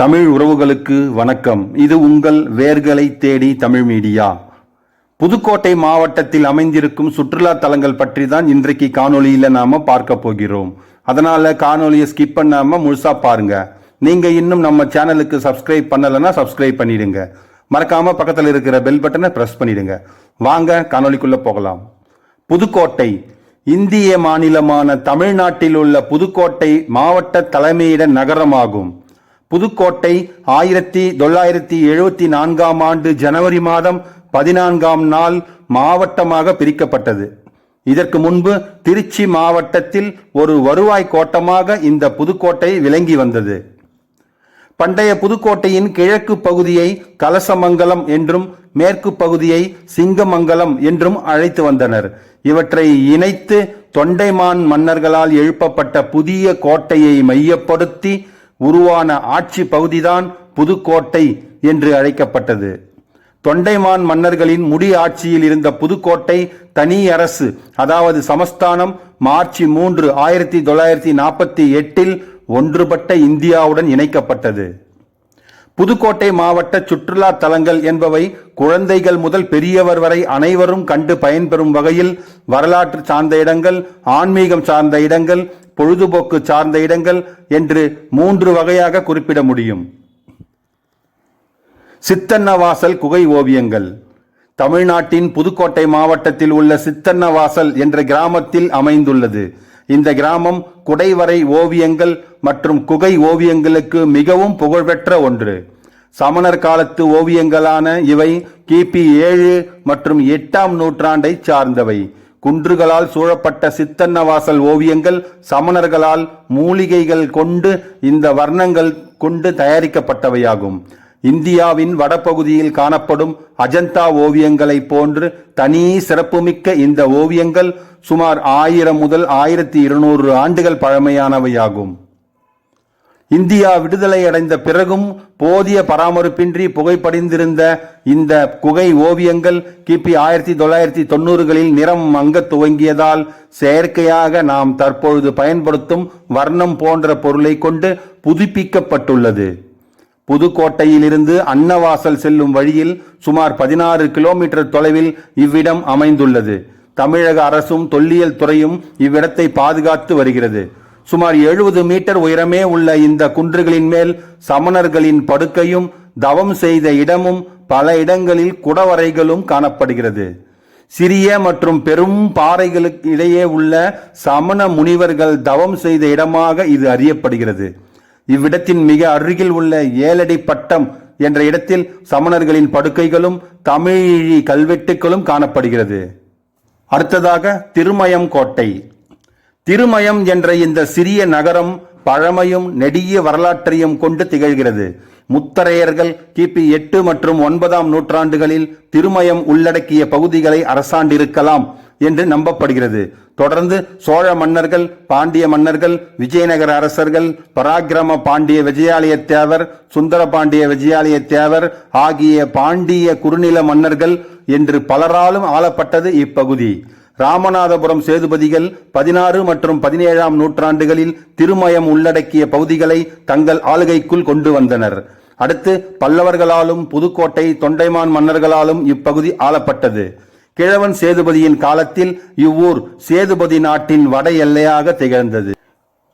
தமிழ் உறவுகளுக்கு வணக்கம். இது உங்கள் வேர்களை தேடி தமிழ் மீடியா. புதுக்கோட்டை மாவட்டத்தில் அமைந்திருக்கும் சுற்றுலா தலங்கள் பற்றி தான் இன்றைக்கு காணொலியில் நாம பார்க்க போகிறோம். அதனால் காணொலியை ஸ்கிப் பண்ணாமல் முழுசாக பாருங்கள் நீங்கள் இன்னும் நம்ம சேனலுக்கு சப்ஸ்கிரைப் பண்ணலைன்னா சப்ஸ்கிரைப் பண்ணிடுங்க. மறக்காமல் பக்கத்தில் இருக்கிற பெல் பட்டனை ப்ரெஸ் பண்ணிடுங்க. வாங்க காணொலிக்குள்ளே போகலாம். புதுக்கோட்டை. இந்திய மாநிலமான தமிழ்நாட்டில் உள்ள புதுக்கோட்டை மாவட்ட தலைமையிட நகரமாகும். புதுக்கோட்டை ஆயிரத்தி தொள்ளாயிரத்தி எழுபத்தி நான்காம் ஆண்டு ஜனவரி மாதம் பதினான்காம் நாள் மாவட்டமாக பிரிக்கப்பட்டது. இதற்கு முன்பு திருச்சி மாவட்டத்தில் ஒரு வருவாய் கோட்டமாக இந்த புதுக்கோட்டை விளங்கி வந்தது. பண்டைய புதுக்கோட்டையின் கிழக்கு பகுதியை கலசமங்கலம் என்றும் மேற்கு பகுதியை சிங்கமங்கலம் என்றும் அழைத்து வந்தனர். இவற்றை இணைத்து தொண்டைமான் மன்னர்களால் எழுப்பப்பட்ட புதிய கோட்டையை மையப்படுத்தி உருவான ஆட்சி பகுதிதான் புதுக்கோட்டை என்று அழைக்கப்பட்டது. தொண்டைமான் மன்னர்களின் முடி ஆட்சியில் இருந்த புதுக்கோட்டை தனி அரசு அதாவது சமஸ்தானம் மார்ச் மூன்று ஆயிரத்தி தொள்ளாயிரத்தி நாற்பத்தி எட்டில் ஒன்றுபட்ட இந்தியாவுடன் இணைக்கப்பட்டது. புதுக்கோட்டை மாவட்ட சுற்றுலா தலங்கள் என்பவை குழந்தைகள் முதல் பெரியவர் வரை அனைவரும் கண்டு பயன்பெறும் வகையில் வரலாற்று சார்ந்த இடங்கள் ஆன்மீகம் சார்ந்த இடங்கள் பொழுதுபோக்கு சார்ந்த இடங்கள் என்று மூன்று வகையாக குறிப்பிட முடியும். சித்தன்னவாசல் குகை ஓவியங்கள். தமிழ்நாட்டின் புதுக்கோட்டை மாவட்டத்தில் உள்ள சித்தன்னவாசல் என்ற கிராமத்தில் அமைந்துள்ளது. இந்த கிராமம் குடைவரை ஓவியங்கள் மற்றும் குகை ஓவியங்களுக்கு மிகவும் புகழ்பெற்ற ஒன்று. சமணர் காலத்து ஓவியங்களான இவை கிபி ஏழு மற்றும் எட்டாம் நூற்றாண்டை சார்ந்தவை. குன்றுகளால் சூழப்பட்ட சித்தன்னவாசல் ஓவியங்கள் சமணர்களால் மூலிகைகள் கொண்டு இந்த வர்ணங்கள் கொண்டு தயாரிக்கப்பட்டவையாகும். இந்தியாவின் வடபகுதியில் காணப்படும் அஜந்தா ஓவியங்களைப் போன்று தனி சிறப்புமிக்க இந்த ஓவியங்கள் சுமார் ஆயிரம் முதல் ஆயிரத்தி இருநூறு ஆண்டுகள் பழமையானவையாகும். இந்தியா விடுதலை அடைந்த பிறகும் போதிய பராமரிப்பின்றி புகைப்படிந்திருந்த இந்த குகை ஓவியங்கள் கிபி ஆயிரத்தி தொள்ளாயிரத்தி தொண்ணூறுகளில் நிறம் மங்க துவங்கியதால் செயற்கையாக நாம் தற்பொழுது பயன்படுத்தும் வர்ணம் போன்ற பொருளை கொண்டு புதுப்பிக்கப்பட்டுள்ளது. புதுக்கோட்டையிலிருந்து அன்னவாசல் செல்லும் வழியில் சுமார் பதினாறு கிலோமீட்டர் தொலைவில் இவ்விடம் அமைந்துள்ளது. தமிழக அரசும் தொல்லியல் துறையும் இவ்விடத்தை பாதுகாத்து வருகிறது. சுமார் எழுபது மீட்டர் உயரமே உள்ள இந்த குன்றுகளின் மேல் சமணர்களின் படுக்கையும் தவம் செய்த இடமும் பல இடங்களில் குடவரைகளும் காணப்படுகிறது. சிறிய மற்றும் பெரும் பாறைகளுக்கு இடையே உள்ள சமண முனிவர்கள் தவம் செய்த இடமாக இது அறியப்படுகிறது. இவ்விடத்தின் மிக அருகில் உள்ள ஏழடி பட்டம் என்ற இடத்தில் சமணர்களின் படுக்கைகளும் தமிழி கல்வெட்டுகளும் காணப்படுகிறது. அடுத்ததாக திருமயம் கோட்டை திருமயம் என்ற இந்த சிறிய நகரம் பழமையும் நெடிய வரலாற்றையும் கொண்டு திகழ்கிறது. முத்தரையர்கள் கிபி எட்டு மற்றும் ஒன்பதாம் நூற்றாண்டுகளில் திருமயம் உள்ளடக்கிய பகுதிகளை அரசாண்டிருக்கலாம் என்று நம்பப்படுகிறது. தொடர்ந்து சோழ மன்னர்கள் பாண்டிய மன்னர்கள் விஜயநகர அரசர்கள் பராக்கிரம பாண்டிய விஜயாலய தேவர் சுந்தர பாண்டிய விஜயாலய தேவர் ஆகிய பாண்டிய குறுநில மன்னர்கள் என்று பலராலும் ஆளப்பட்டது இப்பகுதி. ராமநாதபுரம் சேதுபதிகள் பதினாறு மற்றும் பதினேழாம் நூற்றாண்டுகளில் திருமயம் உள்ளடக்கிய பகுதிகளை தங்கள் ஆளுகைக்குள் கொண்டு வந்தனர். அடுத்து பல்லவர்களாலும் புதுக்கோட்டை தொண்டைமான் மன்னர்களாலும் இப்பகுதி ஆளப்பட்டது. கிழவன் சேதுபதியின் காலத்தில் இவ்வூர் சேதுபதி நாட்டின் வட எல்லையாக திகழ்ந்தது.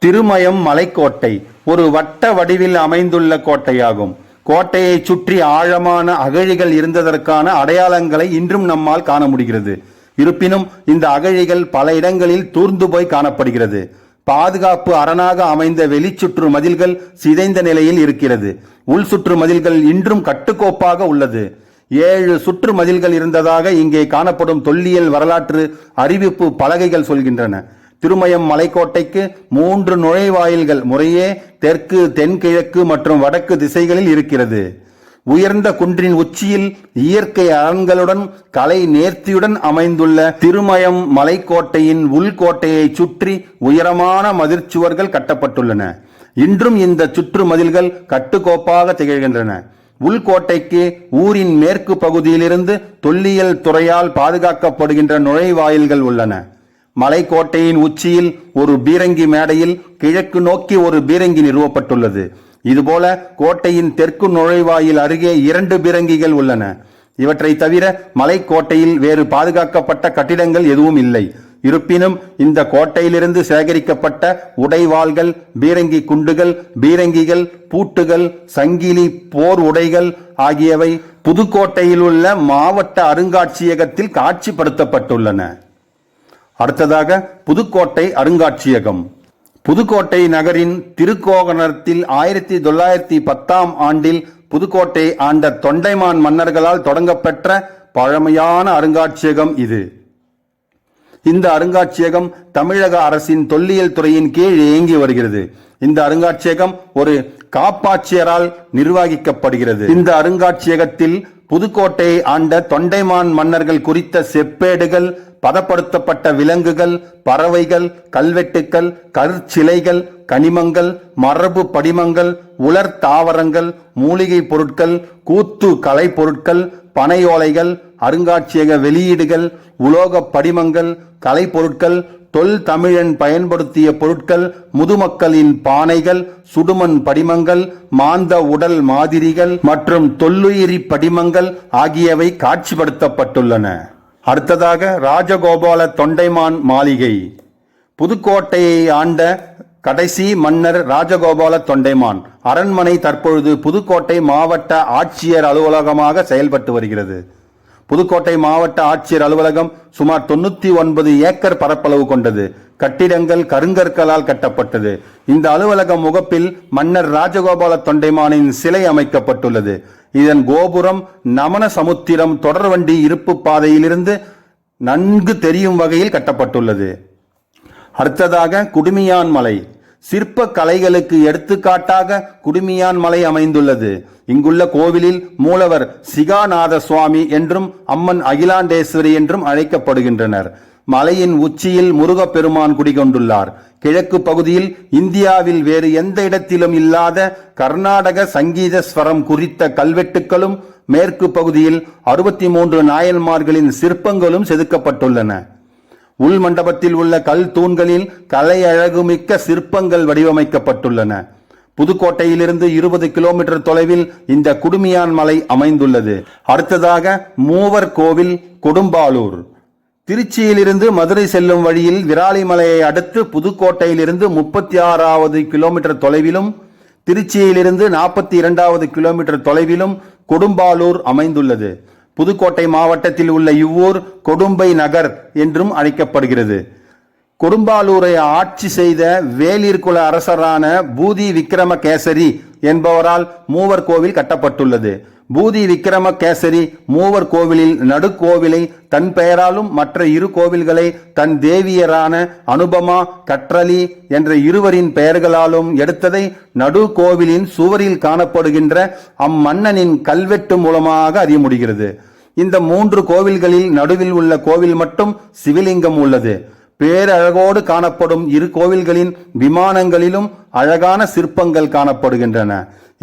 திருமயம் மலைக்கோட்டை ஒரு வட்ட வடிவில் அமைந்துள்ள கோட்டையாகும். கோட்டையை சுற்றி ஆழமான அகழிகள் இருந்ததற்கான அடையாளங்களை இன்றும் நம்மால் காண முடிகிறது. இருப்பினும் இந்த அகழிகள் பல இடங்களில் தூர்ந்து போய் காணப்படுகிறது. பாதுகாப்பு அரணாக அமைந்த வெளிச்சுற்று மதில்கள் சிதைந்த நிலையில் இருக்கிறது. உள் சுற்று மதில்கள் இன்றும் கட்டுக்கோப்பாக உள்ளது. ஏழு சுற்று மதில்கள் இருந்ததாக இங்கே காணப்படும் தொல்லியல் வரலாற்று அறிவிப்பு பலகைகள் சொல்கின்றன. திருமயம் மலைக்கோட்டைக்கு மூன்று நுழைவாயில்கள் முறையே தெற்கு தென்கிழக்கு மற்றும் வடக்கு திசைகளில் இருக்கிறது. உயர்ந்த குன்றின் உச்சியில் இயற்கை அரண்களுடன் கலை நேர்த்தியுடன் அமைந்துள்ள திருமயம் மலைக்கோட்டையின் உள்கோட்டையை சுற்றி உயரமான மதிர்ச்சுவர்கள் கட்டப்பட்டுள்ளன. இன்றும் இந்த சுற்று மதில்கள் கட்டுக்கோப்பாக திகழ்கின்றன. உள்கோட்டைக்கு ஊரின் மேற்கு பகுதியிலிருந்து தொல்லியல் துறையால் பாதுகாக்கப்படுகின்ற நுழைவாயில்கள் உள்ளன. மலைக்கோட்டையின் உச்சியில் ஒரு பீரங்கி மேடையில் கிழக்கு நோக்கி ஒரு பீரங்கி நிறுவப்பட்டுள்ளது. இதுபோல கோட்டையின் தெற்கு நுழைவாயில் அருகே இரண்டு பீரங்கிகள் உள்ளன. இவற்றை தவிர மலைக்கோட்டையில் வேறு பாதுகாக்கப்பட்ட கட்டிடங்கள் எதுவும் இல்லை. இருப்பினும் இந்த கோட்டையிலிருந்து சேகரிக்கப்பட்ட உடைவாள்கள் பீரங்கி குண்டுகள் பீரங்கிகள் பூட்டுகள் சங்கிலி போர் உடைகள் ஆகியவை புதுக்கோட்டையில் உள்ள மாவட்ட அருங்காட்சியகத்தில் காட்சிப்படுத்தப்பட்டுள்ளன. அடுத்ததாக புதுக்கோட்டை அருங்காட்சியகம். புதுக்கோட்டை நகரின் திருக்கோகணத்தில் ஆயிரத்தி தொள்ளாயிரத்தி பத்தாம் ஆண்டில் புதுக்கோட்டை ஆண்ட தொண்டைமான் மன்னர்களால் தொடங்கப்பெற்ற பழமையான அருங்காட்சியகம் இது. இந்த அருங்காட்சியகம் தமிழக அரசின் தொல்லியல் துறையின் கீழ் இயங்கி வருகிறது. இந்த அருங்காட்சியகம் ஒரு காப்பாட்சியரால் நிர்வகிக்கப்படுகிறது. இந்த அருங்காட்சியகத்தில் புதுக்கோட்டையை ஆண்ட தொண்டைமான் மன்னர்கள் குறித்த செப்பேடுகள் பதப்படுத்தப்பட்ட விலங்குகள் பறவைகள் கல்வெட்டுக்கள் கற்சிலைகள் கனிமங்கள் மரபு படிமங்கள் உலர் தாவரங்கள் மூலிகை பொருட்கள் கூத்து கலை பொருட்கள் பனையோலைகள் அருங்காட்சியக வெளியீடுகள் உலோக படிமங்கள் கலைப்பொருட்கள் தொல் தமிழன் பயன்படுத்திய பொருட்கள் முதுமக்களின் பானைகள் சுடுமண் படிமங்கள் மாந்த உடல் மாதிரிகள் மற்றும் தொல்லுயிரி படிமங்கள் ஆகியவை காட்சிப்படுத்தப்பட்டுள்ளன. அடுத்ததாக ராஜகோபால தொண்டைமான் மாளிகை. புதுக்கோட்டையை ஆண்ட கடைசி மன்னர் ராஜகோபால தொண்டைமான். அரண்மனை தற்பொழுது புதுக்கோட்டை மாவட்ட ஆட்சியர் அலுவலகமாக செயல்பட்டு வருகிறது. புதுக்கோட்டை மாவட்ட ஆட்சியர் அலுவலகம் சுமார் தொண்ணூத்தி ஒன்பது ஏக்கர் பரப்பளவு கொண்டது. கட்டிடங்கள் கருங்கற்களால் கட்டப்பட்டது. இந்த அலுவலகம் முகப்பில் மன்னர் ராஜகோபால தொண்டைமானின் சிலை அமைக்கப்பட்டுள்ளது. இதன் கோபுரம் நமன சமுத்திரம் தொடர்வண்டி இருப்பு பாதையிலிருந்து நன்கு தெரியும் வகையில் கட்டப்பட்டுள்ளது. அடுத்ததாக குடுமியான் மலை. சிற்ப கலைகளுக்கு எடுத்துக்காட்டாக குடுமியான் மலை அமைந்துள்ளது. இங்குள்ள கோவிலில் மூலவர் சிகாநாத சுவாமி என்றும் அம்மன் அகிலாண்டேஸ்வரி என்றும் அழைக்கப்படுகின்றனர். மலையின் உச்சியில் முருகப்பெருமான் குடிகொண்டுள்ளார். கிழக்கு பகுதியில் இந்தியாவில் வேறு எந்த இடத்திலும் இல்லாத கர்நாடக சங்கீத ஸ்வரம் குறித்த கல்வெட்டுக்களும் மேற்கு பகுதியில் அறுபத்தி மூன்று நாயன்மார்களின் சிற்பங்களும் செதுக்கப்பட்டுள்ளன. உள் மண்டபத்தில் உள்ள கல் தூண்களில் கலை அழகுமிக்க சிற்பங்கள் வடிவமைக்கப்பட்டுள்ளன. புதுக்கோட்டையிலிருந்து இருபது கிலோமீட்டர் தொலைவில் இந்த குடுமியான் மலை அமைந்துள்ளது. அடுத்ததாக மூவர் கோவில் கொடும்பாலூர். திருச்சியிலிருந்து மதுரை செல்லும் வழியில் விராலிமலையை அடுத்து புதுக்கோட்டையிலிருந்து முப்பத்தி ஆறாவது கிலோமீட்டர் தொலைவிலும் திருச்சியிலிருந்து நாற்பத்தி இரண்டாவது கிலோமீட்டர் தொலைவிலும் கொடும்பாலூர் அமைந்துள்ளது. புதுக்கோட்டை மாவட்டத்தில் உள்ள இவ்வூர் கொடும்பை நகர் என்றும் அழைக்கப்படுகிறது. கொடும்பாலூரை ஆட்சி செய்த வேலிற்குல அரசரான பூதி விக்ரமகேசரி என்பவரால் மூவர் கோவில் கட்டப்பட்டுள்ளது. பூதி விக்ரமகேசரி மூவர் கோவிலில் நடுக்கோவிலை தன் பெயராலும் மற்ற இரு கோவில்களை தன் தேவியரான அனுபமா கற்றலி என்ற இருவரின் பெயர்களாலும் எடுத்ததை நடு கோவிலின் சுவரில் காணப்படுகின்ற அம்மன்னனின் கல்வெட்டு மூலமாக அறிய முடிகிறது. இந்த மூன்று கோவில்களில் நடுவில் உள்ள கோவில் மட்டும் சிவலிங்கம் உள்ளது. பேரழகோடு காணப்படும் இரு கோவில்களின் விமானங்களிலும் அழகான சிற்பங்கள் காணப்படுகின்றன.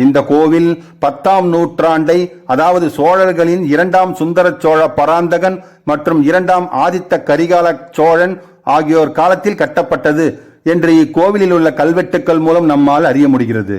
இந்த கோவில் பத்தாம் நூற்றாண்டை அதாவது சோழர்களின் இரண்டாம் சுந்தர சோழ பராந்தகன் மற்றும் இரண்டாம் ஆதித்த கரிகால சோழன் ஆகியோர் காலத்தில் கட்டப்பட்டது என்று இக்கோவிலில் உள்ள கல்வெட்டுக்கள் மூலம் நம்மால் அறிய முடிகிறது.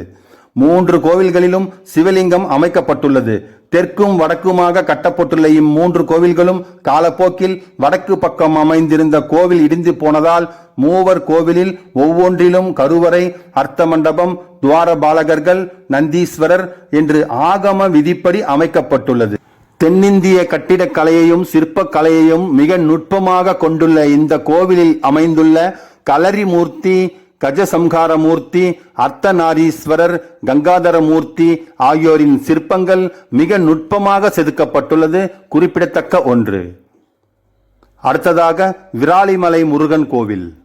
மூன்று கோவில்களிலும் சிவலிங்கம் அமைக்கப்பட்டுள்ளது. தெற்கும் வடக்குமாக கட்டப்பட்டுள்ள இம்மூன்று கோவில்களும் காலப்போக்கில் வடக்கு பக்கம் அமைந்திருந்த கோவில் இடிந்து போனதால் மூவர் கோவிலில் ஒவ்வொன்றிலும் கருவறை அர்த்த மண்டபம் துவார பாலகர்கள் நந்தீஸ்வரர் என்று ஆகம விதிப்படி அமைக்கப்பட்டுள்ளது. தென்னிந்திய கட்டிடக்கலையையும் சிற்பக் கலையையும் மிக நுட்பமாக கொண்டுள்ள இந்த கோவிலில் அமைந்துள்ள கலரிமூர்த்தி கஜசம்ஹாரமூர்த்தி கஜசம்ஹார மூர்த்தி அர்த்தநாரீஸ்வரர் கங்காதர மூர்த்தி ஆகியோரின் சிற்பங்கள் மிக நுட்பமாக செதுக்கப்பட்டுள்ளது. குறிப்பிடத்தக்க ஒன்று. அடுத்ததாக விராலிமலை முருகன் கோவில்.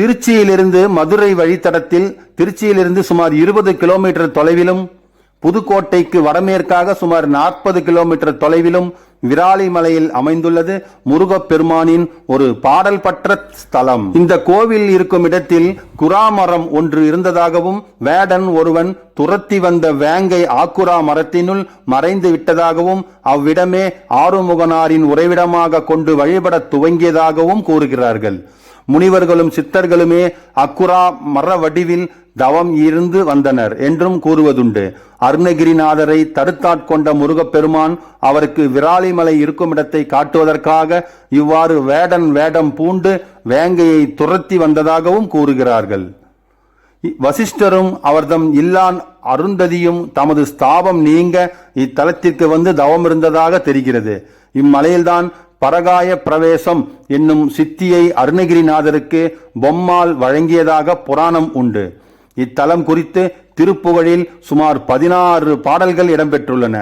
திருச்சியிலிருந்து மதுரை வழித்தடத்தில் திருச்சியிலிருந்து சுமார் இருபது கிலோமீட்டர் தொலைவிலும் புதுக்கோட்டைக்கு வடமேற்காக சுமார் நாற்பது கிலோமீட்டர் தொலைவிலும் விராலிமலையில் அமைந்துள்ளது முருகப்பெருமானின் ஒரு பாடல் பற்ற ஸ்தலம். இந்த கோவில் இருக்கும் இடத்தில் குராமரம் ஒன்று இருந்ததாகவும் வேடன் ஒருவன் துரத்தி வந்த வேங்கை ஆக்குரா மரத்தினுள் மறைந்து விட்டதாகவும் அவ்விடமே ஆறுமுகனாரின் உறைவிடமாக கொண்டு வழிபட துவங்கியதாகவும் கூறுகிறார்கள். முனிவர்களும் சித்தர்களுமே அக்குரா மர வடிவில் தவம் இருந்து வந்தனர் என்றும் கூறுவதுண்டு. அருணகிரிநாதரை தடுத்தாட்கொண்ட முருகப்பெருமான் அவருக்கு விராலிமலை இருக்கும் இடத்தை காட்டுவதற்காக இவ்வாறு வேடன் வேடம் பூண்டு வேங்கையை துரத்தி வந்ததாகவும் கூறுகிறார்கள். வசிஷ்டரும் அவர்தம் இல்லான் அருந்ததியும் தமது ஸ்தாபம் நீங்க இத்தலத்திற்கு வந்து தவம் இருந்ததாக தெரிகிறது. இம்மலையில்தான் பரகாய பிரவேசம் என்னும் சித்தியை அருணகிரிநாதருக்கு பொம்மால் வழங்கியதாக புராணம் உண்டு. இத்தலம் குறித்து திருப்புகழில் சுமார் பதினாறு பாடல்கள் இடம்பெற்றுள்ளன.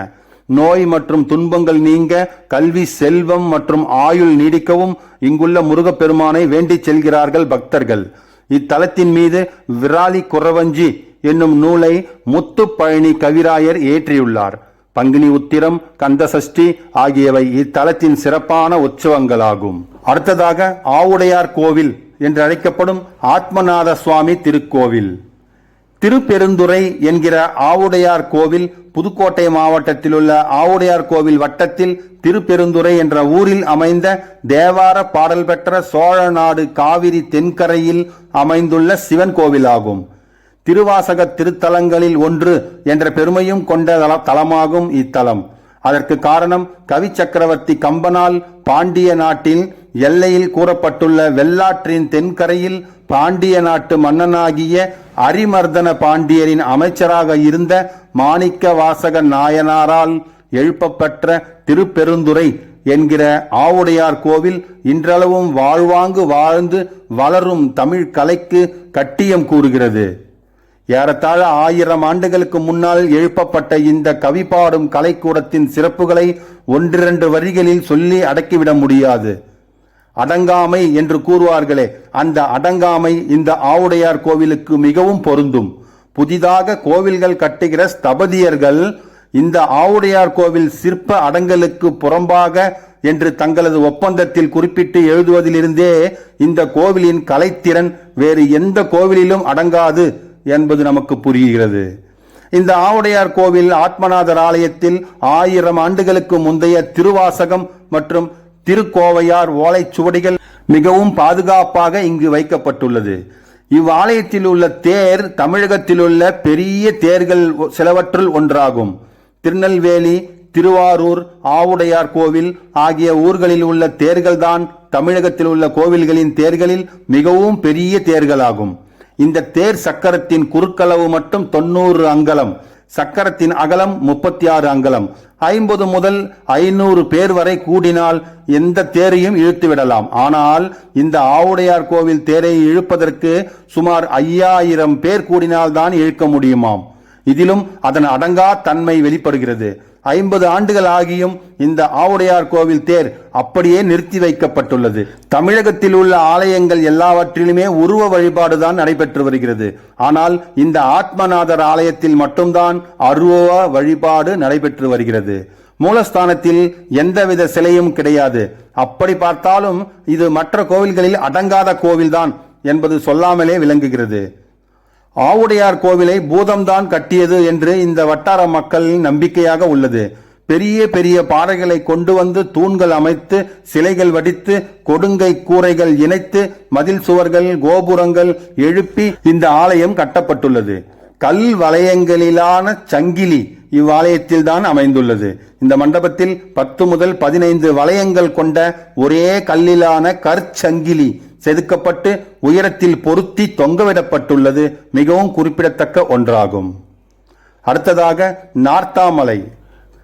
நோய் மற்றும் துன்பங்கள் நீங்க கல்வி செல்வம் மற்றும் ஆயுள் நீடிக்கவும் இங்குள்ள முருகப்பெருமானை வேண்டிச் செல்கிறார்கள் பக்தர்கள். இத்தலத்தின் மீது விராலி குறவஞ்சி என்னும் நூலை முத்துப்பழனி கவிராயர் ஏற்றியுள்ளார். பங்கினி உத்திரம் கந்தசஷ்டி ஆகியவை இத்தலத்தின் சிறப்பான உற்சவங்களாகும். அடுத்ததாக ஆவுடையார் கோவில் என்று அழைக்கப்படும் ஆத்மநாத சுவாமி திருக்கோவில். திருப்பெருந்துறை என்கிற ஆவுடையார் கோவில் புதுக்கோட்டை மாவட்டத்தில் உள்ள ஆவுடையார் கோவில் வட்டத்தில் திருப்பெருந்துறை என்ற ஊரில் அமைந்த தேவார பாடல் பெற்ற சோழ நாடு காவிரி தென்கரையில் அமைந்துள்ள சிவன் கோவிலாகும். திருவாசக திருத்தலங்களில் ஒன்று என்ற பெருமையும் கொண்ட தல- தலமாகும் இத்தலம். அதற்கு காரணம் கவி சக்கரவர்த்தி கம்பனால் பாண்டிய நாட்டின் எல்லையில் கூறப்பட்டுள்ள வெள்ளாற்றின் தென்கரையில் பாண்டிய நாட்டு மன்னனாகிய அரிமர்தன பாண்டியரின் அமைச்சராக இருந்த மாணிக்க வாசக நாயனாரால் எழுப்பப்பெற்ற திருப்பெருந்துறை என்கிற ஆவுடையார் கோவில் இன்றளவும் வாழ்வாங்கு வாழ்ந்து வளரும் தமிழ் கலைக்கு கட்டியம் கூறுகிறது. ஏறத்தாழ ஆயிரம் ஆண்டுகளுக்கு முன்னால் எழுப்பப்பட்ட இந்த கவி பாடும் கலைக்கூடத்தின் சிறப்புகளை ஒன்றிரண்டு வரிகளில் சொல்லி அடக்கிவிட முடியாது. அடங்காமை என்று கூறுவார்களே அந்த அடங்காமை இந்த ஆவுடையார் கோவிலுக்கு மிகவும் பொருந்தும். புதிதாக கோவில்கள் கட்டுகிற ஸ்தபதியர்கள் இந்த ஆவுடையார் கோவில் சிற்ப அடங்கலுக்கு புறம்பாக என்று தங்களது ஒப்பந்தத்தில் குறிப்பிட்டு எழுதுவதிலிருந்தே இந்த கோவிலின் கலைத்திறன் வேறு எந்த கோவிலிலும் அடங்காது. என்பது நமக்கு புரிகிறது. இந்த ஆவுடையார் கோவில் ஆத்மநாதர் ஆலயத்தில் ஆயிரம் ஆண்டுகளுக்கு முந்தைய திருவாசகம் மற்றும் திருக்கோவையார் ஓலைச்சுவடிகள் மிகவும் பாதுகாப்பாக இங்கு வைக்கப்பட்டுள்ளது. இவ்வாலயத்தில் உள்ள தேர் தமிழகத்தில் உள்ள பெரிய தேர்கள் சிலவற்றுள் ஒன்றாகும். திருநெல்வேலி திருவாரூர் ஆவுடையார் கோவில் ஆகிய ஊர்களில் உள்ள தேர்கள்தான் தமிழகத்தில் உள்ள கோவில்களின் தேர்களில் மிகவும் பெரிய தேர்களாகும். இந்த தேர் சக்கரத்தின் குறுக்களவு மட்டும் தொண்ணூறு அங்கலம். சக்கரத்தின் அகலம் முப்பத்தி ஆறு அங்கலம். ஐம்பது முதல் ஐநூறு பேர் வரை கூடினால் எந்த தேரையும் இழுத்து விடலாம். ஆனால் இந்த ஆவுடையார் கோவில் தேரை இழுப்பதற்கு சுமார் ஐயாயிரம் பேர் கூடினால்தான் இழுக்க முடியுமாம். இதிலும் அதன் அடங்கா தன்மை வெளிப்படுகிறது. ஐம்பது ஆண்டுகள் ஆகியும் இந்த ஆவுடையார் கோவில் தேர் அப்படியே நிறுத்தி வைக்கப்பட்டுள்ளது. தமிழகத்தில் உள்ள ஆலயங்கள் எல்லாவற்றிலுமே உருவ வழிபாடுதான் நடைபெற்று வருகிறது. ஆனால் இந்த ஆத்மநாதர் ஆலயத்தில் மட்டும்தான் அருவ வழிபாடு நடைபெற்று வருகிறது. மூலஸ்தானத்தில் எந்தவித சிலையும் கிடையாது. அப்படி பார்த்தாலும் இது மற்ற கோவில்களில் அடங்காத கோவில்தான் என்பது சொல்லாமலே விளங்குகிறது. ஆவுடையார் கோவிலை பூதம்தான் கட்டியது என்று இந்த வட்டார மக்களின் நம்பிக்கையாக உள்ளது. பெரிய பெரிய பாறைகளை கொண்டு வந்து தூண்கள் அமைத்து சிலைகள் வடித்து கொடுங்கை கூரைகள் இணைத்து மதில் சுவர்கள் கோபுரங்கள் எழுப்பி இந்த ஆலயம் கட்டப்பட்டுள்ளது. கல் வளையங்களிலான சங்கிலி இவ்வாலயத்தில் தான் அமைந்துள்ளது. இந்த மண்டபத்தில் பத்து முதல் பதினைந்து வளையங்கள் கொண்ட ஒரே கல்லிலான கற்சங்கிலி செதுக்கப்பட்டு உயரத்தில் பொருத்தி தொங்கவிடப்பட்டுள்ளது மிகவும் குறிப்பிடத்தக்க ஒன்றாகும். அடுத்ததாக நார்த்தாமலை.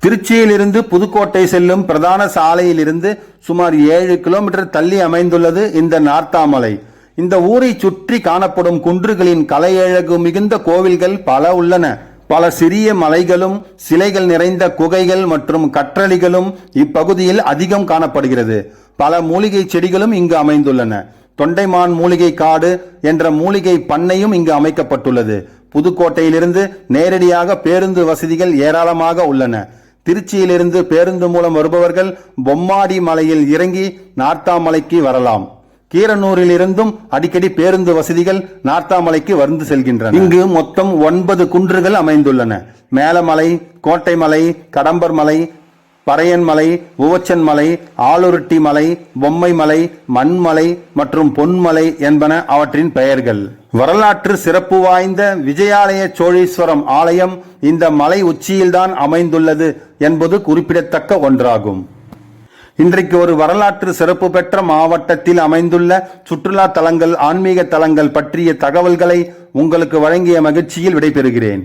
திருச்சியிலிருந்து புதுக்கோட்டை செல்லும் பிரதான சாலையிலிருந்து சுமார் ஏழு கிலோமீட்டர் தள்ளி அமைந்துள்ளது இந்த நார்த்தாமலை. இந்த ஊரை சுற்றி காணப்படும் குன்றுகளின் கலையழகு மிகுந்த கோவில்கள் பல உள்ளன. பல சிறிய மலைகளும் சிலைகள் நிறைந்த குகைகள் மற்றும் கற்றளிகளும் இப்பகுதியில் அதிகம் காணப்படுகிறது. பல மூலிகை செடிகளும் இங்கு அமைந்துள்ளன. தொண்டைமான் மூலிகை காடு என்ற மூலிகை பண்ணையும் இங்கு அமைக்கப்பட்டுள்ளது. புதுக்கோட்டையிலிருந்து நேரடியாக பேருந்து வசதிகள் ஏராளமாக உள்ளன. திருச்சியிலிருந்து பேருந்து மூலம் வருபவர்கள் பொம்மாடி மலையில் இறங்கி நார்த்தாமலைக்கு வரலாம். கீரனூரில் இருந்தும் அடிக்கடி பேருந்து வசதிகள் நார்த்தாமலைக்கு வந்து செல்கின்றன. இங்கு மொத்தம் ஒன்பது குன்றுகள் அமைந்துள்ளன. மேலமலை கோட்டைமலை கடம்பர் மலை பறையன் மலை உவச்சன் மலை ஆளுருட்டி மலை பொம்மை மலை மண்மலை மற்றும் பொன்மலை என்பன அவற்றின் பெயர்கள். வரலாற்று சிறப்பு வாய்ந்த விஜயாலய சோழீஸ்வரம் ஆலயம் இந்த மலை உச்சியில்தான் அமைந்துள்ளது என்பது குறிப்பிடத்தக்க ஒன்றாகும். இன்றைக்கு ஒரு வரலாற்று சிறப்பு பெற்ற மாவட்டத்தில் அமைந்துள்ள சுற்றுலா தலங்கள் ஆன்மீக தலங்கள் பற்றிய தகவல்களை உங்களுக்கு வழங்கிய மகிழ்ச்சியில் விடைபெறுகிறேன்.